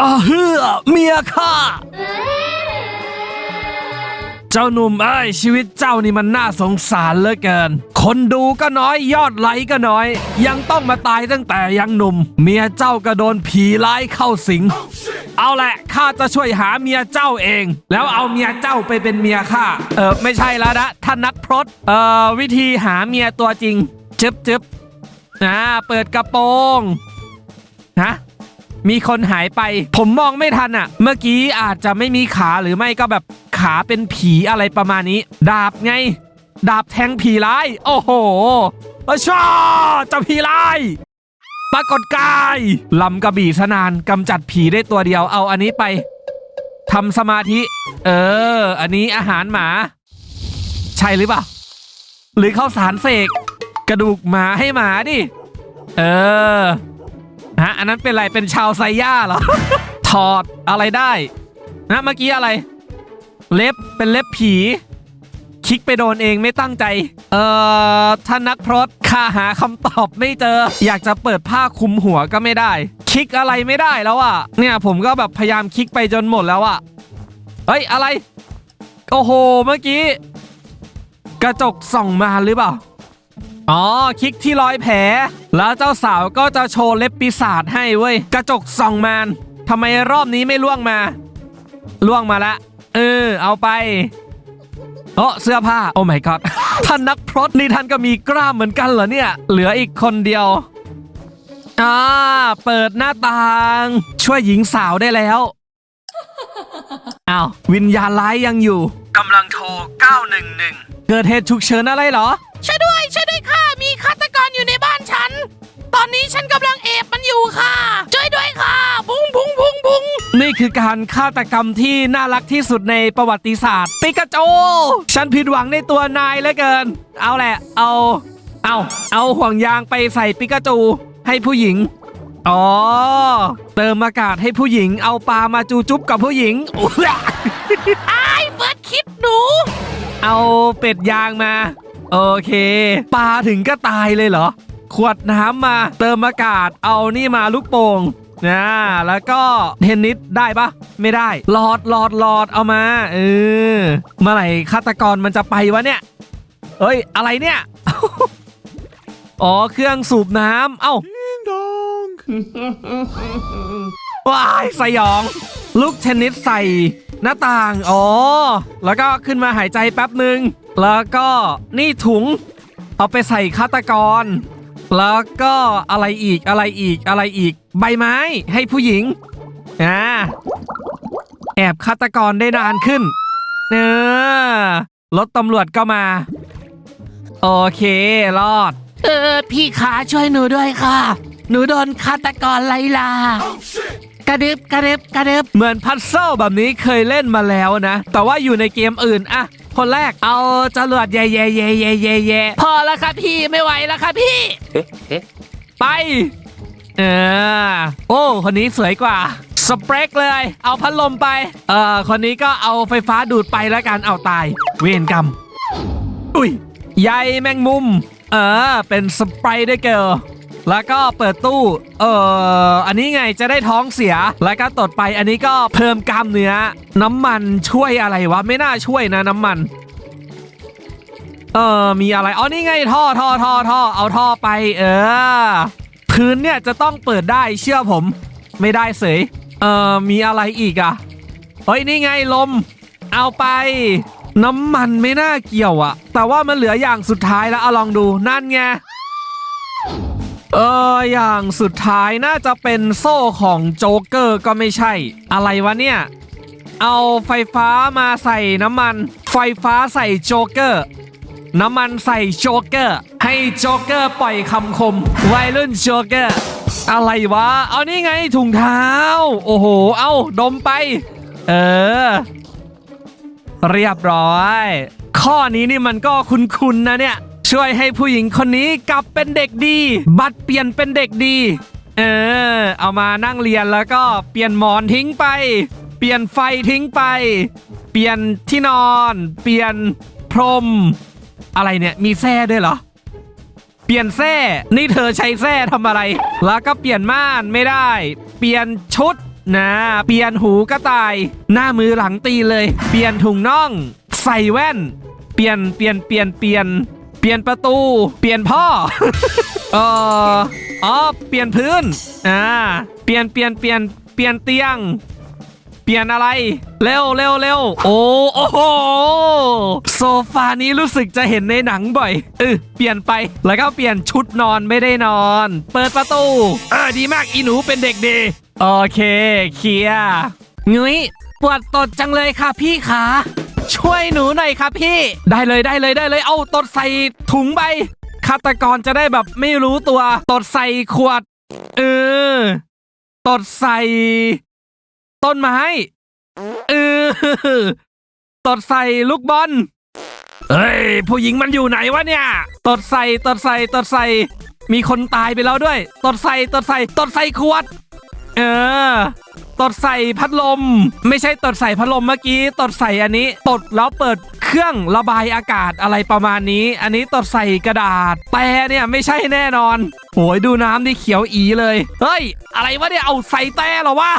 อาเฮือเมียข้าเจ้าหนุ่มเอ้ยชีวิตเจ้านี่มันน่าสงสารเหลือเกิน คนดูก็น้อยยอดไลค์ก็น้อย ยังต้องมาตายตั้งแต่ยังหนุ่ม เมียเจ้าก็โดนผีร้ายเข้าสิง เอาแหละข้าจะช่วยหาเมียเจ้าเอง แล้วเอาเมียเจ้าไปเป็นเมียข้าเออไม่ใช่แล้วนะท่านนักพรตเอ่อวิธีหาเมียตัวจริงจึ๊บจึ๊บอ่าเปิดกระโปรงฮะ มีคนหายไป ผมมองไม่ทันอะเมื่อกี้อาจจะไม่มีขาหรือไม่ก็แบบขาเป็นผีอะไรประมาณนี้ ดาบไง ดาบแทงผีร้าย โอ้โหออชอเจ้าผีร้ายปรากฏกายลำกระบี่สนานกำจัดผีได้ตัวเดียวเอาอันนี้ไปทำสมาธิ เออ อันนี้อาหารหมา ใช่หรือเปล่า หรือข้าวสารเสก กระดูกหมาให้หมาดิ เออ ฮะอันนั้นเป็นอะไรเป็นชาวไซย่าเหรอ ถอดอะไรได้นะเมื่อกี้อะไร เล็บเป็นเล็บผี คลิกไปโดนเองไม่ตั้งใจ เอ่อท่านนักพรตข้าหาคำตอบไม่เจอ อยากจะเปิดผ้าคลุมหัวก็ไม่ได้ คลิกอะไรไม่ได้แล้วอะ เนี่ยผมก็แบบพยายามคลิกไปจนหมดแล้วอะเฮ้ยอะไร โอ้โห เมื่อกี้ กระจกส่องมาหรือเปล่า อ๋อคลิกที่รอยแผล แล้วเจ้าสาวก็จะโชว์เล็บปีศาจให้เว้ย กระจกส่องมานทำไมรอบนี้ไม่ล่วงมา ล่วงมาละ เออ เอาไปโอ้เสื้อผ้า โอ้ my god ท่านนักพรตนี่ท่านก็มีกล้ามเหมือนกันเหรอเนี่ย เหลืออีกคนเดียวอ่าเปิดหน้าต่าง ช่วยหญิงสาวได้แล้วอ้าววิญญาณร้ายยังอยู่กำลังโทร 911 เกิดเหตุฉุกเฉินอะไรเหรอช่วยด้วยช่วย อนนี้ฉันกำลังเอบมันอยู่ค่ะ ช่วยด้วยค่ะ พุงพุงพุงพุงนี่คือการฆาตกรรมที่น่ารักที่สุดในประวัติศาสตร์ปิกาโจ ฉันผิดหวังในตัวนายเหลือเกิน เอาแหละ เอา เอา เอาห่วงยางไปใส่ปิกาจูให้ผู้หญิง อ๋อ เติมอากาศให้ผู้หญิง เอาปลามาจูจุ๊บกับผู้หญิงอุ๊ยไอ้เฟิร์สคิดหนู เอาเป็ดยางมา โอเค ปลาถึงก็ตายเลยเหรอ ขวดน้ำมา เติมอากาศ เอานี่มาลูกโป่งนะแล้วก็เทนนิสได้ปะไม่ได้หลอดหลอดหลอดเอามาเออเมื่อไหร่ฆาตกรมันจะไปวะเนี่ยเฮ้ยอะไรเนี่ย อ๋อเครื่องสูบน้ำเอ้าว้ายสยอง ลูกเทนนิสใส่หน้าต่าง อ๋อ แล้วก็ขึ้นมาหายใจแป๊บหนึ่งแล้วก็นี่ถุง เอาไปใส่ฆาตกร แล้วก็อะไรอีกอะไรอีกอะไรอีก ใบไม้ให้ผู้หญิงอ่าแอบฆาตกรได้นานขึ้นเออรถตำรวจก็มา โอเครอด เออ พี่ขาช่วยหนูด้วยค่ะ หนูโดนฆาตกรไล่ล่ากระดึบกระดึบกระดึบเหมือนพัซเซิลแบบนี้เคยเล่นมาแล้วนะ แต่ว่าอยู่ในเกมอื่นอะ คนแรกเอาจรวดแย่แย่แย่แย่แย่แย่พอแล้วค่ะพี่ไม่ไหวแล้วค่ะพี่ ไป เออ โอ้ คนนี้สวยกว่า สเปรกเลย เอาพัดลมไป เออคนนี้ก็เอาไฟฟ้าดูดไปแล้วกัน เอาตาย เวรกรรม อุ้ย ใยแมงมุม เออ เป็นสไปเดอร์เกิล แล้วก็เปิดตู้ เอออันนี้ไงจะได้ท้องเสีย แล้วก็ตดไป อันนี้ก็เพิ่มกล้ามเนื้อ น้ำมันช่วยอะไรวะ ไม่น่าช่วยนะน้ำมัน เออมีอะไร อ๋อ นี่ไงท่อท่อท่อท่อเอาท่อไป เออ พื้นเนี่ยจะต้องเปิดได้เชื่อผม ไม่ได้เสย เออมีอะไรอีกอะเฮ้ย นี่ไงลม เอาไปน้ำมันไม่น่าเกี่ยวอะแต่ว่ามันเหลืออย่างสุดท้ายแล้วเอาลองดู นั่นไง เอออย่างสุดท้ายน่าจะเป็นโซ่ของโจ๊กเกอร์ก็ไม่ใช่ อะไรวะเนี่ย เอาไฟฟ้ามาใส่น้ำมัน ไฟฟ้าใส่โจ๊กเกอร์ น้ำมันใส่โจ๊กเกอร์ ให้โจ๊กเกอร์ปล่อยคำคม วัยรุ่นโจ๊กเกอร์ อะไรวะ เอานี่ไงถุงเท้า โอ้โห เอาดมไป เออ เรียบร้อย ข้อนี้นี่มันก็คุ้นๆนะเนี่ย ช่วยให้ผู้หญิงคนนี้กลับเป็นเด็กดี บัตรเปลี่ยนเป็นเด็กดี เออ เอามานั่งเรียนแล้วก็เปลี่ยนหมอนทิ้งไป เปลี่ยนไฟทิ้งไป เปลี่ยนที่นอน เปลี่ยนพรม อะไรเนี่ยมีแส้ด้วยเหรอ เปลี่ยนแส้นี่เธอใช้แส้ทำอะไร แล้วก็เปลี่ยนม่านไม่ได้ เปลี่ยนชุดนะเปลี่ยนหูกระต่าย หน้ามือหลังตีเลย เปลี่ยนถุงน่อง ใส่แว่น เปลี่ยนเปลี่ยนเปลี่ยนเปลี่ยน เปลี่ยนประตู เปลี่ยนพ่อ เอออ๋อเปลี่ยนพื้น อ่า เปลี่ยนเปลี่ยนเปลี่ยนเปลี่ยนเตียง เปลี่ยนอะไร เร็วเร็วเร็วโอ้โอ้โห โซฟานี้รู้สึกจะเห็นในหนังบ่อย เออเปลี่ยนไป แล้วก็เปลี่ยนชุดนอนไม่ได้นอน เปิดประตู เออดีมากอีหนูเป็นเด็กดี โอเค เคลียร์งุ้ยปวดตดจังเลยค่ะพี่ขา ช่วยหนูหน่อยค่ะพี่ ได้เลยได้เลยได้เลย เอาตดใส่ถุงไปฆาตกรจะได้แบบไม่รู้ตัว ตดใส่ขวด เออ ตดใส่ ต้นไม้เออ ตดใส่ลูกบอลเฮ้ย ผู้หญิงมันอยู่ไหนวะเนี่ย ตดใส่ตดใส่ตดใส่ มีคนตายไปแล้วด้วย ตดใส่ตดใส่ ตดใส่ขวด เออ ตดใส่พัดลม ไม่ใช่ตดใส่พัดลมเมื่อกี้ ตดใส่อันนี้ ตดแล้วเปิดเครื่องระบายอากาศอะไรประมาณนี้ อันนี้ตดใส่กระดาษแต่เนี่ยไม่ใช่แน่นอนโหยดูน้ำดิเขียวอีเลย เฮ้ย อะไรวะเนี่ยเอาใส่แต่หรอวะ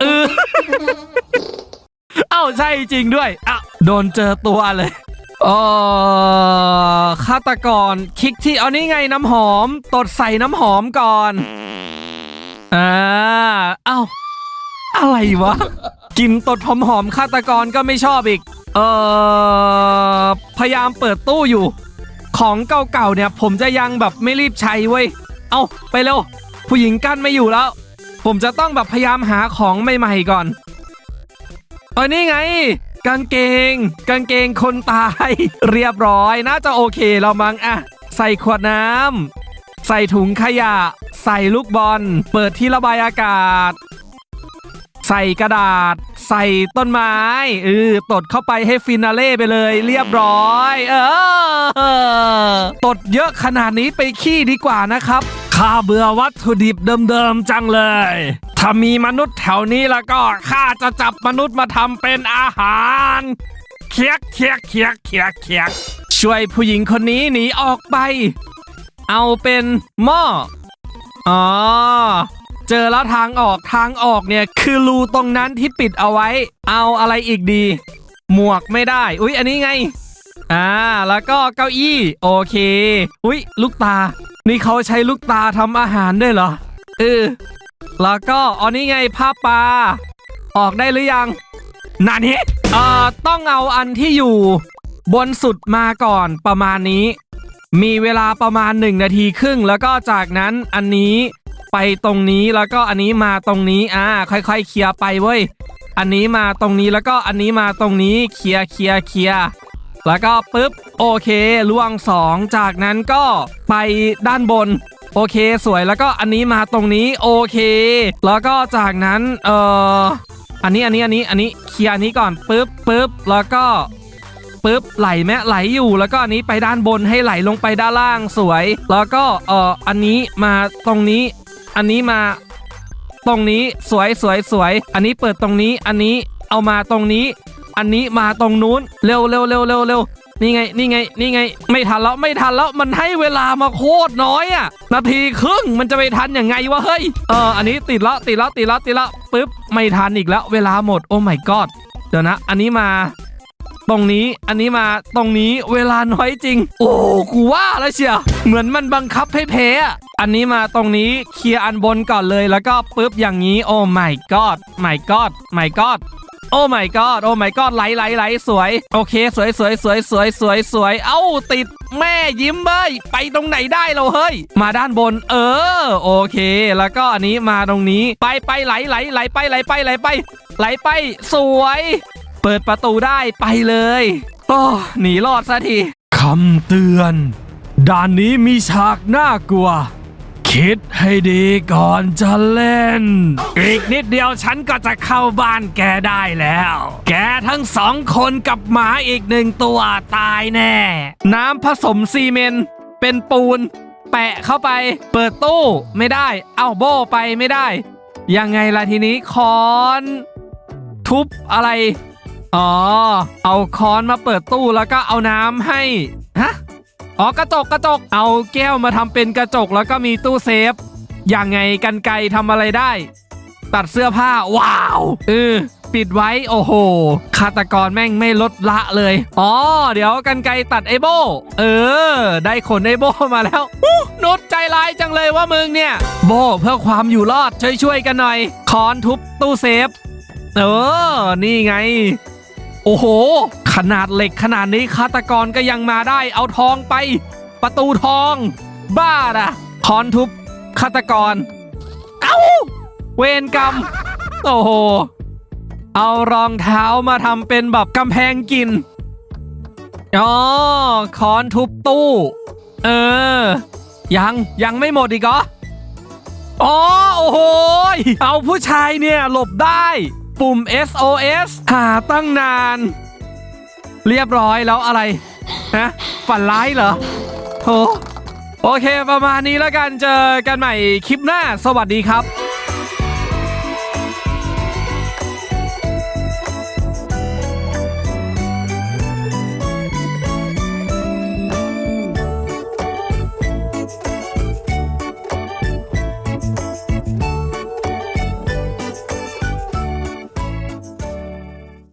เออเอ้าใช่จริงด้วยอะโดนเจอตัวเลยเออฆาตกรคลิกที่เอานี่ไงน้ำหอม ตดใส่น้ำหอมก่อนอ่าเอ้า อะไรวะกินตดหอมหอมฆาตกรก็ไม่ชอบอีก เออพยายามเปิดตู้อยู่ ของเก่าๆเนี่ย ผมจะยังแบบไม่รีบใช้เว้ย เอาไปเร็ว ผู้หญิงกั้นไม่อยู่แล้ว ผมจะต้องแบบพยายามหาของใหม่ๆก่อนเออนี่ไงกางเกง กางเกงคนตาย เรียบร้อยน่าจะโอเคเรามั้งอะใส่ขวดน้ำใส่ถุงขยะ ใส่ลูกบอล เปิดที่ระบายอากาศ ใส่กระดาษ ใส่ต้นไม้เออตดเข้าไปให้ฟินาเล่ไปเลยเรียบร้อย เออ ตดเยอะขนาดนี้ไปขี้ดีกว่านะครับข้าเบื่อวัตถุดิบเดิมๆจังเลย ถ้ามีมนุษย์แถวนี้แล้วก็ข้าจะจับมนุษย์มาทำเป็นอาหารเคียกเคียกเคียกเคียกเคียกช่วยผู้หญิงคนนี้หนีออกไป เอาเป็นหม้ออ๋อ เจอแล้วทางออกทางออกเนี่ยคือรูตรงนั้นที่ปิดเอาไว้ เอาอะไรอีกดี หมวกไม่ได้ อุ๊ย อันนี้ไง อ่า แล้วก็เก้าอี้ โอเค อุ๊ย ลูกตา นี่เขาใช้ลูกตาทำอาหารด้วยเหรอ เออ แล้วก็อ๋อนี่ไงผ้าปลา ออกได้หรือยังนานี้เอ่อ ต้องเอาอันที่อยู่ บนสุดมาก่อนประมาณนี้ มีเวลาประมาณ 1 นาทีครึ่ง แล้วก็จากนั้นอันนี้ ไปตรงนี้แล้วก็อันนี้มาตรงนี้อ่าค่อยๆ เคลียร์ไปเว้ยอันนี้มาตรงนี้แล้วก็อันนี้มาตรงนี้เคลียร์เคลียร์เคลียร์แล้วก็ปุ๊บโอเคล่วงสองจากนั้นก็ไปด้านบน โอเคสวยแล้วก็อันนี้มาตรงนี้โอเค แล้วก็จากนั้นเอ่ออันนี้อันนี้อันนี้อันนี้เคลียร์นี้ก่อนปุ๊บปุ๊บแล้วก็ปึ๊บไหลแม่ไหลอยู่แล้วก็อันนี้ไปด้านบนให้ไหลลงไปด้านล่างสวย แล้วก็เอ่ออันนี้มาตรงนี้ อันนี้มา ตรงนี้สวยสวยสวย อันนี้เปิดตรงนี้ อันนี้เอามาตรงนี้ อันนี้มาตรงนู้น เร็วเร็วเร็วเร็วเร็วนี่ไง นี่ไง นี่ไง ไม่ทันแล้ว ไม่ทันแล้ว มันให้เวลามาโคตรน้อยอะนาทีครึ่ง มันจะไปทันยังไงวะ เฮ้ย เออ อันนี้ติดแล้วติดแล้วติดแล้วติดแล้วปึ๊บ ไม่ทันอีกแล้ว เวลาหมด โอ้ my god เดี๋ยวนะ อันนี้มา ตรงนี้อันนี้มาตรงนี้เวลาน้อยจริง โอ้กูว่าแล้วเชียวเหมือนมันบังคับให้แพ้อะอันนี้มาตรงนี้เคลียร์อันบนก่อนเลยแล้วก็ปุ๊บอย่างนี้โอ้ my god my god my god โอ้ my god โอ้ my god ไหลไหลไหลสวย โอเค สวยสวยสวยสวยสวยสวยเอ้าติดแม่ยิ้มเบ้ยไปตรงไหนได้เราเฮ้ย มาด้านบน เออ โอเค แล้วก็อันนี้มาตรงนี้ ไปไปไหลไหลไหลไปไหลไปไหลไป ไหลไปสวย เปิดประตูได้ไปเลยโอ้หนีรอดซะทีคำเตือน ด่านนี้มีฉากน่ากลัว คิดให้ดีก่อนจะเล่น อีกนิดเดียวฉันก็จะเข้าบ้านแกได้แล้ว แกทั้งสองคนกับหมาอีกหนึ่งตัวตายแน่ น้ำผสมซีเมนต์เป็นปูน แปะเข้าไป เปิดตู้ไม่ได้ เอาโบไปไม่ได้ ยังไงล่ะทีนี้คอน ทุบอะไร อ๋อ เอาค้อนมาเปิดตู้แล้วก็เอาน้ำให้ ฮะ อ๋อกระจกกระจก เอาแก้วมาทำเป็นกระจกแล้วก็มีตู้เซฟ อยังไงกันไกรทำอะไรได้ ตัดเสื้อผ้า ว้าวเออปิดไว้โอ้โหฆาตกรแม่งไม่ลดละเลย อ๋อ เดี๋ยวกันไกตัดไอโบ เออ ได้ขนไอโบมาแล้วนุชใจร้ายจังเลยว่ามึงเนี่ย โบเพื่อความอยู่รอดช่วยๆกันหน่อย คอนทุบตู้เซฟ เออ นี่ไง โอ้โห ขนาดเหล็กขนาดนี้ฆาตกรก็ยังมาได้ เอาทองไป ประตูทอง บ้าอะคอนทุบฆาตกร เอ้า เวรกรรม โอ้โห เอารองเท้ามาทำเป็นแบบกำแพงกิน อ๋อคอนทุบตู้ เออ ยังยังไม่หมดอีกเหรออ๋อ โอ้โห เอาผู้ชายเนี่ยหลบได้ ปุ่ม SOS หาตั้งนาน เรียบร้อยแล้วอะไรฮะฝันร้ายเหรอโถโอเคประมาณนี้แล้วกันเจอกันใหม่คลิปหน้า สวัสดีครับ